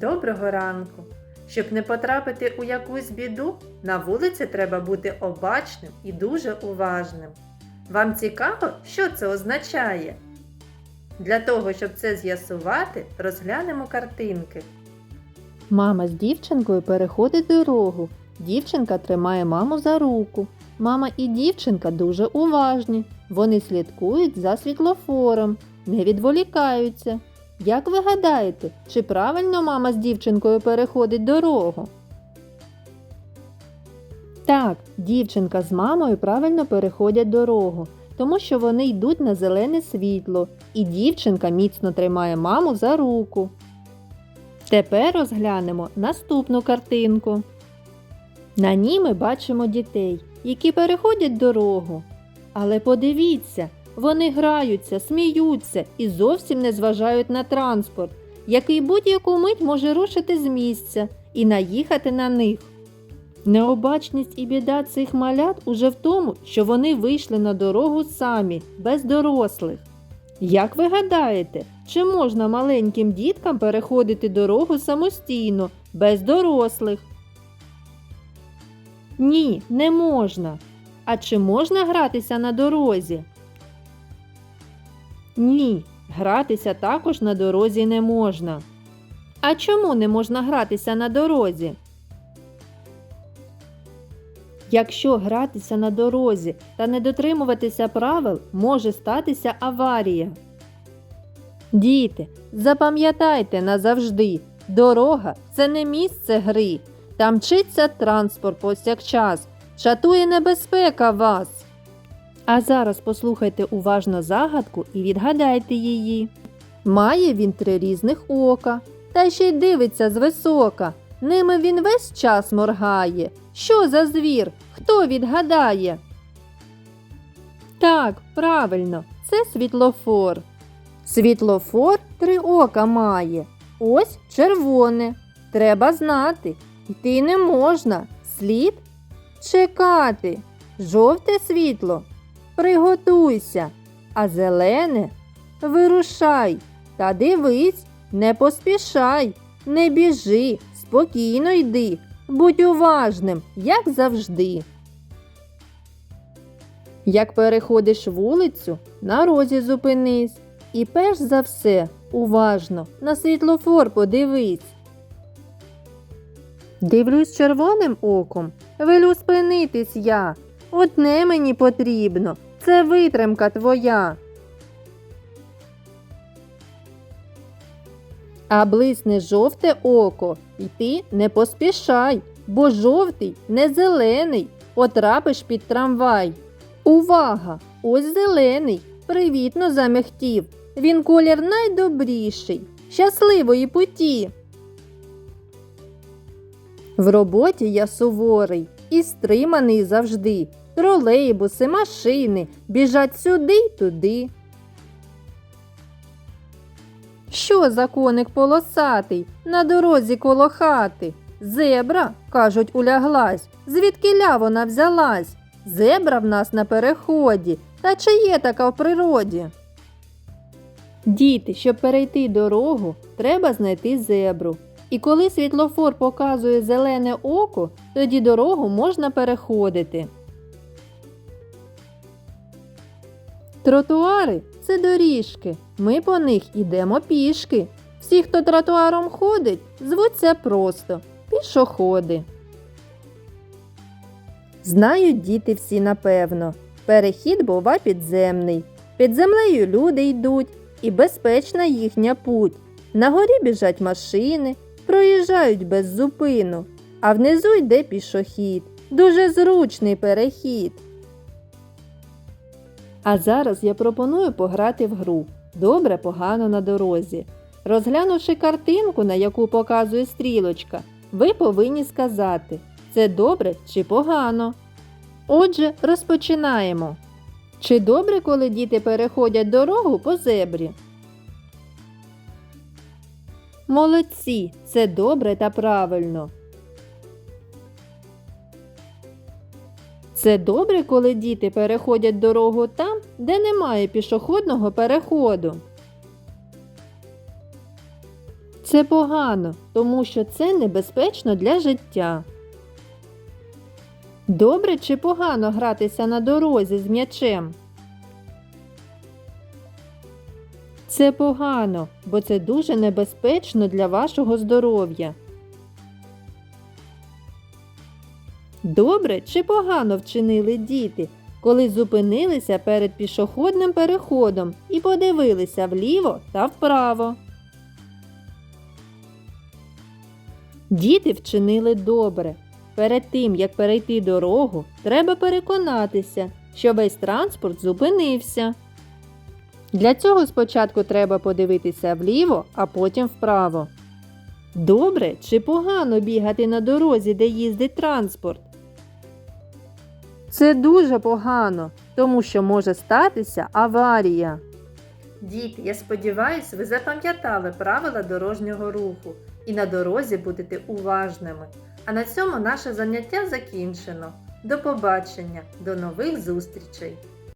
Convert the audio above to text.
Доброго ранку! Щоб не потрапити у якусь біду, на вулиці треба бути обачним і дуже уважним. Вам цікаво, що це означає? Для того, щоб це з'ясувати, розглянемо картинки. Мама з дівчинкою переходить дорогу. Дівчинка тримає маму за руку. Мама і дівчинка дуже уважні. Вони слідкують за світлофором, не відволікаються. Як ви гадаєте, чи правильно мама з дівчинкою переходить дорогу? Так, дівчинка з мамою правильно переходять дорогу, тому що вони йдуть на зелене світло, і дівчинка міцно тримає маму за руку. Тепер розглянемо наступну картинку. На ній ми бачимо дітей, які переходять дорогу. Але подивіться, вони граються, сміються і зовсім не зважають на транспорт, який будь-яку мить може рушити з місця і наїхати на них. Необачність і біда цих малят уже в тому, що вони вийшли на дорогу самі, без дорослих. Як ви гадаєте, чи можна маленьким діткам переходити дорогу самостійно, без дорослих? Ні, не можна. А чи можна гратися на дорозі? Ні, гратися також на дорозі не можна. А чому не можна гратися на дорозі? Якщо гратися на дорозі та не дотримуватися правил, може статися аварія. Діти, запам'ятайте назавжди, дорога це не місце гри. Там мчиться транспорт повсякчас, чатує небезпека вас. А зараз послухайте уважно загадку і відгадайте її. Має він три різних ока, та ще й дивиться звисока. Ними він весь час моргає. Що за звір? Хто відгадає? Так, правильно, це світлофор. Світлофор три ока має. Ось червоне. Треба знати. Йти не можна. Слід чекати. Жовте світло. Приготуйся. А зелене вирушай. Та дивись, не поспішай, не біжи, спокійно йди. Будь уважним, як завжди. Як переходиш вулицю, на розі зупинись. І перш за все, уважно, на світлофор подивись. Дивлюсь червоним оком, велю спинитись я. Одне мені потрібно, це витримка твоя. А блисне жовте око, йти не поспішай, бо жовтий не зелений, потрапиш під трамвай. Увага! Ось зелений, привітно замехтів. Він колір найдобріший, щасливої путі. В роботі я суворий і стриманий завжди. Тролейбуси, машини біжать сюди й туди. Що за коник полосатий на дорозі коло хати? Зебра, кажуть, уляглась. Звідкиля вона взялась? Зебра в нас на переході. Та чи є така в природі? Діти, щоб перейти дорогу, треба знайти зебру. І коли світлофор показує зелене око, тоді дорогу можна переходити. Тротуари це доріжки. Ми по них ідемо пішки. Всі, хто тротуаром ходить, звуться просто пішоходи. Знають діти всі напевно. Перехід бува підземний. Під землею люди йдуть, і безпечна їхня путь. На горі біжать машини, проїжджають без зупину, а внизу йде пішохід. Дуже зручний перехід. А зараз я пропоную пограти в гру Добре погано на дорозі. Розглянувши картинку, на яку показує стрілочка, ви повинні сказати, це добре чи погано. Отже, розпочинаємо. Чи добре, коли діти переходять дорогу по зебрі? Молодці, це добре та правильно. Це добре, коли діти переходять дорогу там, де немає пішохідного переходу. Це погано, тому що це небезпечно для життя. Добре чи погано гратися на дорозі з м'ячем? Це погано, бо це дуже небезпечно для вашого здоров'я. Добре чи погано вчинили діти, коли зупинилися перед пішохідним переходом і подивилися вліво та вправо? Діти вчинили добре. Перед тим, як перейти дорогу, треба переконатися, що весь транспорт зупинився. Для цього спочатку треба подивитися вліво, а потім вправо. Добре чи погано бігати на дорозі, де їздить транспорт? Це дуже погано, тому що може статися аварія. Діти, я сподіваюся, ви запам'ятали правила дорожнього руху і на дорозі будете уважними. А на цьому наше заняття закінчено. До побачення, до нових зустрічей!